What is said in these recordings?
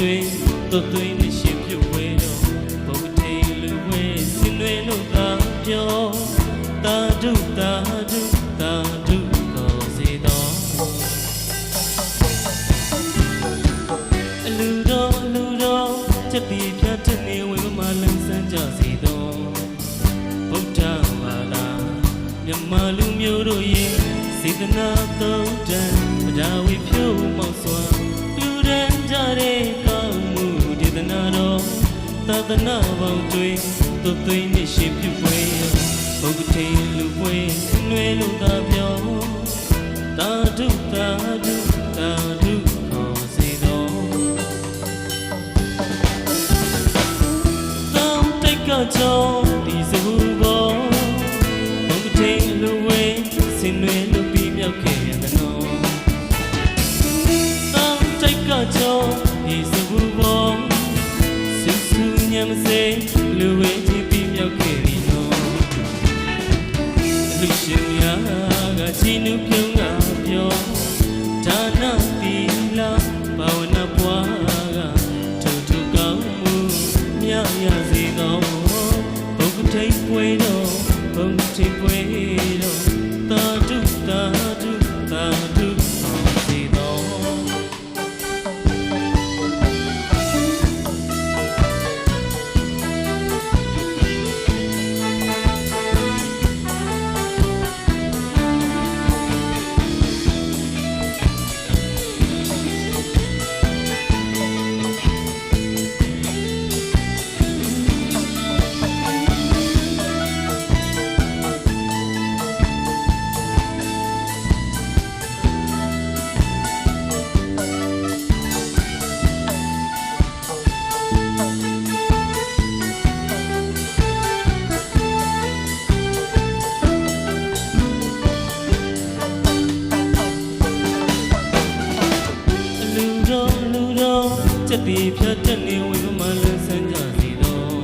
တွင်သွတ်သွင်းနေရှင်ပြုတ်ဝဲတော့ဘုံထိန်လူဝဲစင်တွေလို့သာပြောတာဒုတာဒုတာဒုကိုစေတော့အလူတော်အလူတော်ချက်တီဖြတ်တဲ့နေဝေမလန်းစမ်းကြစီတော်ဗုဒ္ဓဘာသာမြမလူမျိုးတို့ရဲ့စေတနာသုံးတ သာသနာပေါင်းတွေသွတ်သွင်းနေရှင်ပြုပွဲဘုဂထေလူပွဲနွယ်လို့သာပြော ထိတ်ပွေ ဖြတ်တဲ့နေဝေမလန်းစမ်းကြစီတော်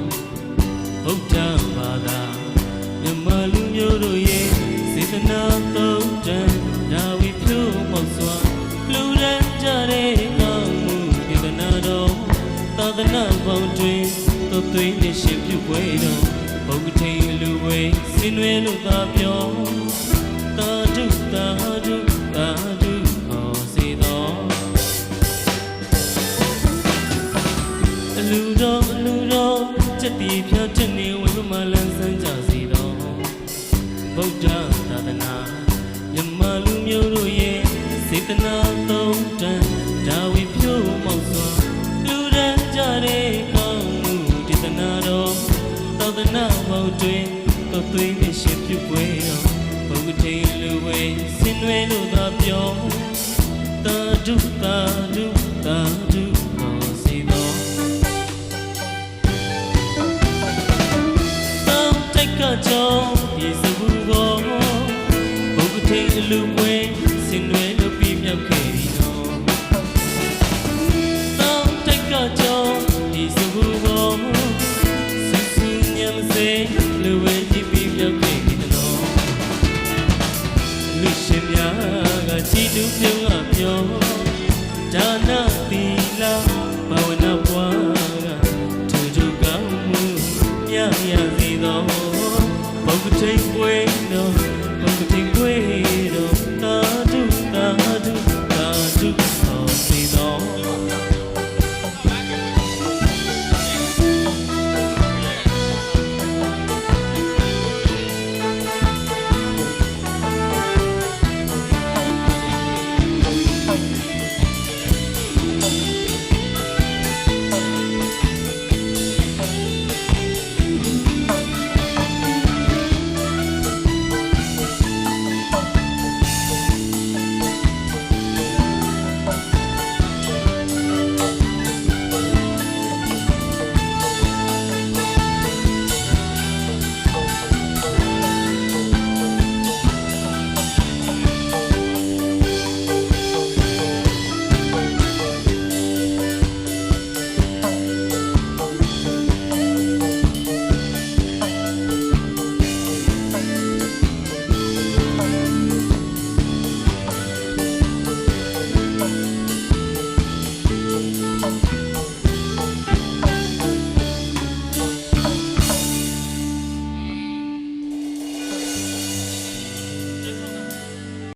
ဗုဒ္ဓဘာသာမြမလူမျိုးတို့ရဲ့စေတနာသုံးတန်ဒါဝိဖြိုးမောက်စွာလူရန်ကြတဲ့ကောင်းမှုဒေသနာတော်သာသနာပေါင်းတွင်သွတ်သွင်းနေရှင်ပြုပွဲတော်ဘုဂထိန်လူဝဲစင်ွယ်လို့သာပြော တဲ့နေဝေမလန်းစမ်းကြစီတော်ဗုဒ္ဓသာသနာမြမလူမျိုးတို့ရဲ့စေတနာသုံးတန်ဒါဝိဖြိုးမောက်စွာလူရန်ကြတဲ့ကောင်းမှုဒေသနာတော်သာသနာမောက်တွင်ကိုယ်သွေးနဲ့ရှင်ပြုပွဲတော်ဘုဂတိလူဝဲစင်ွယ်လို့သာပြောတာဒုတာဒု လူပွဲစင်ွယ်လို့ပြီးမြောက်ခဲ့ပြီနော်သောတိတ်ကကြောင့်ဒီစဘူဘောဆူဆူညံစေလူဝဲကြည့်ပြီးမြောက်ခဲ့ပြီနော်လူရှင်များကချီတူပြုံးကပြော